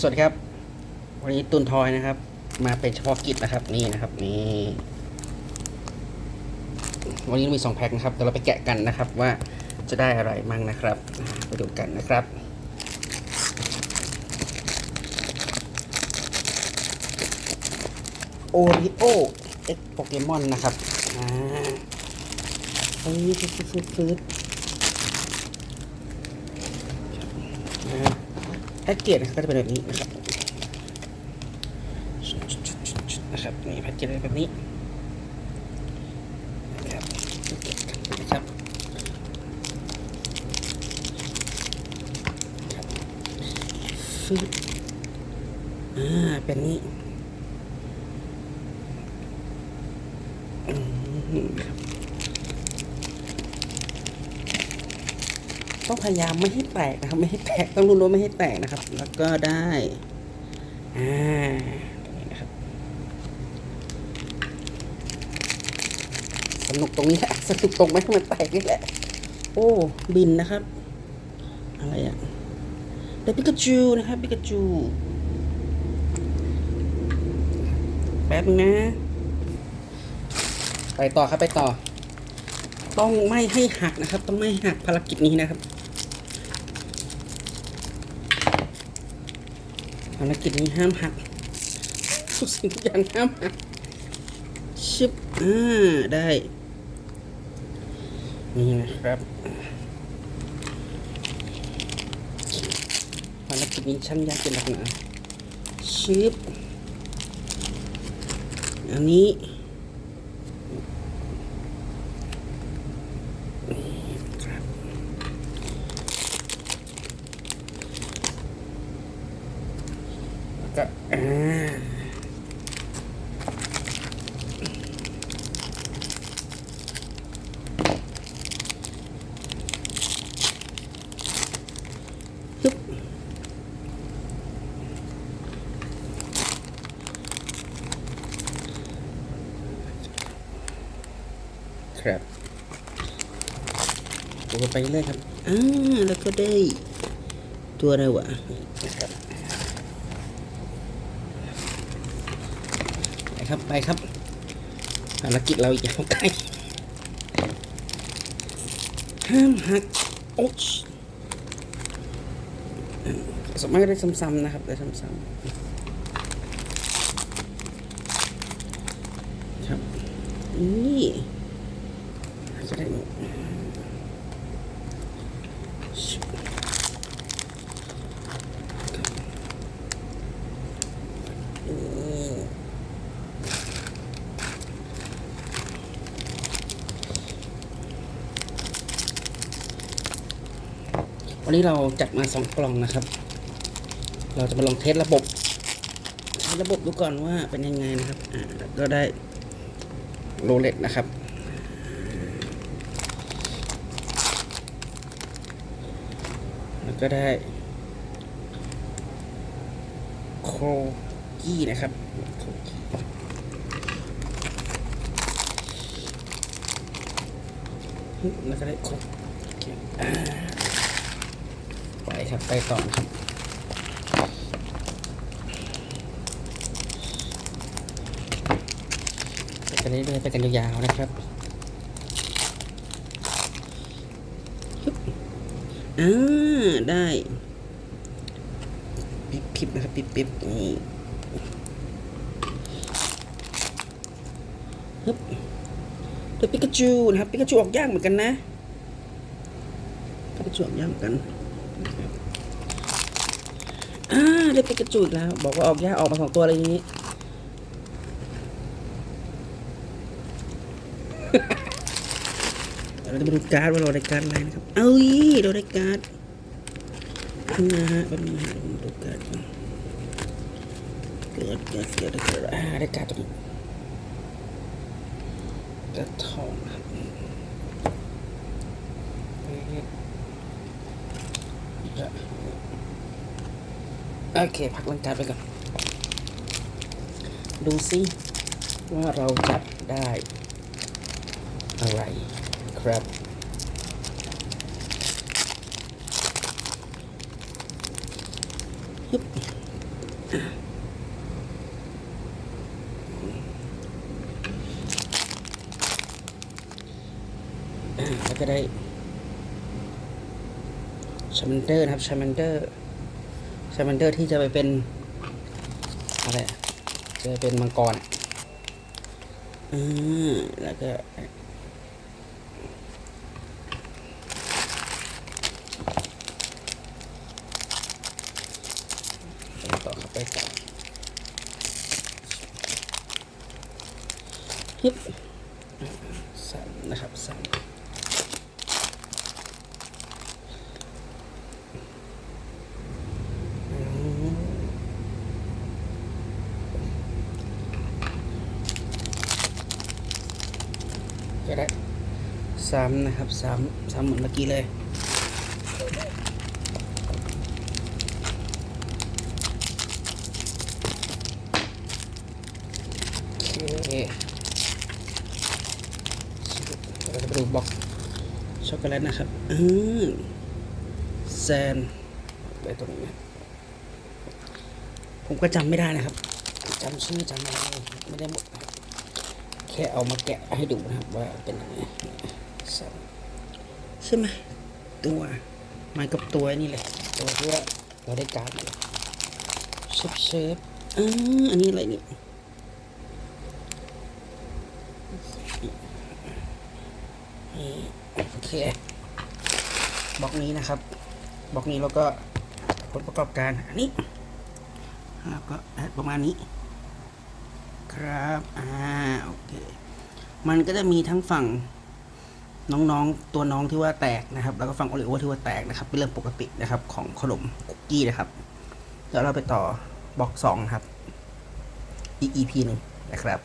สวัสดีครับ วันนี้ตุนทอยนะครับ มาเป็นเฉพาะกิจนะครับนี่นะครับนี่วันนี้มีสองแพ็คนะครับเดี๋ยวเราไปแกะกันนะครับว่าจะได้อะไรมั่งนะครับไปดูกันนะครับโอริโอเอ็กโปเกมอนนะครับอ่าฟืดฟืดฟืดฟืดอ่า แพ็กเกจนะครับก็จะเป็นแบบนี้นะครับนะครับนี่แพ็กเกจแบบนี้นะครับนะครับฟืดอ่าเป็นนี้ ต้องพยายามไม่ให้แตกนะครับ ไม่ให้แตกต้องรู้ว่าไม่ให้แตกนะครับ แล้วก็ได้อ่านะครับสนุกตรงนี้แหละสนุกตรงไม่ให้มันแตกนี่แหละ โอ้บินนะครับ อะไรอะได้ปิกาจูนะครับปิกาจูแป๊บนะ ไปต่อครับไปต่อ ต้องไม่ให้หักนะครับ ต้องไม่หักภารกิจนี้นะครับ ภารกิจนี้ห้ามหักทุกสิ่งทุกอย่างห้ามหักชิบอ่าได้ นี่นะครับภารกิจนี้ช่างยากเป็นหนักหนาชิบอันนี้ ครับแล้ว ก็อ่าฮึบครับตัวไปเรื่อยครับ อ่า แล้วก็ได้ ตัวอะไรวะนะครับไป ครับไปครับภารกิจเราอีกยาวไกลห้ามหักโอ๊ชสมารถได้ซ้ำๆนะครับได้ซ้ำๆครับนี่จะได้ วันนี้เราจัดมาสองกล่องนะครับ เราจะมาลองเทสระบบใช้ระบบดูก่อนว่าเป็นยังไงนะครับอ่าก็ได้โรเล็ตนะครับแล้วก็ได้โคกี้นะครับแล้วก็ได้โคกี้าไปครับไปต่อครับไปกันเรื่อยๆไปกันยาวๆนะครับอ่าได้ปิ๊บปิ๊บนะครับปิ๊บปิ๊บนี่ฮึบเดี๋ยวปิกาจูนะครับปิกาจูออกยากเหมือนกันนะปิกาจูออกยากเหมือนกัน อ่าได้ปิกาจูอีกแล้ว บอกว่าออกยากออกมาสองตัวอะไรอย่างนี้ เราจะมาดูการ์ดว่าเราได้การ์ดอะไรนะครับ เอ้ยเราได้การ์ดนะฮะแป๊บนึงนะฮะผมดูการ์ดก่อนเกิดเกิดเกิดเกิดอ่าได้การ์ดตรงนี้กระทองนะครับ โอเคพักลังการไปก่อน ดูซิว่าเราจะได้อะไรครับฮึบอ่าแล้วก็ได้ชามันเดอร์นะครับชามันเดอร์ ชามันเดอร์ที่จะไปเป็นอะไรจะเป็นมังกรอะอืมแล้วก็ต่อครับไปต่อฮิปสามนะครับสามอืมก็ได้ สามนะครับสามสามเหมือนเมื่อกี้เลยโอเคเราจะไปดูบล็อกช็อกโกแลตนะครับอืมแซนไปตรงนี้ผมก็จำไม่ได้นะครับจำชื่อจำอะไรไม่ได้หมด แค่เอามาแกะให้ดูนะครับว่าเป็นยังไง แซนใช่ไหมตัวมากับตัวนี่เลยตัวที่ว่าเราได้การ์ดเลยเชฟเชฟอ่าอันนี้อะไรเนี่ยโอเคบล็อกนี้นะครับบล็อกนี้แล้วก็ผลประกอบการอันนี้แล้วก็ประมาณนี้ ครับ อ่า โอเค มันก็จะมีทั้งฝั่ง น้องๆ ตัวน้องที่ว่าแตกนะครับ แล้วก็ฟังโอริโอที่ว่าแตกนะครับ เป็นเรื่องปกตินะครับของขนมคุกกี้นะครับ เดี๋ยวเราไปต่อบล็อกสองครับอีก EP หนึ่งนะครับ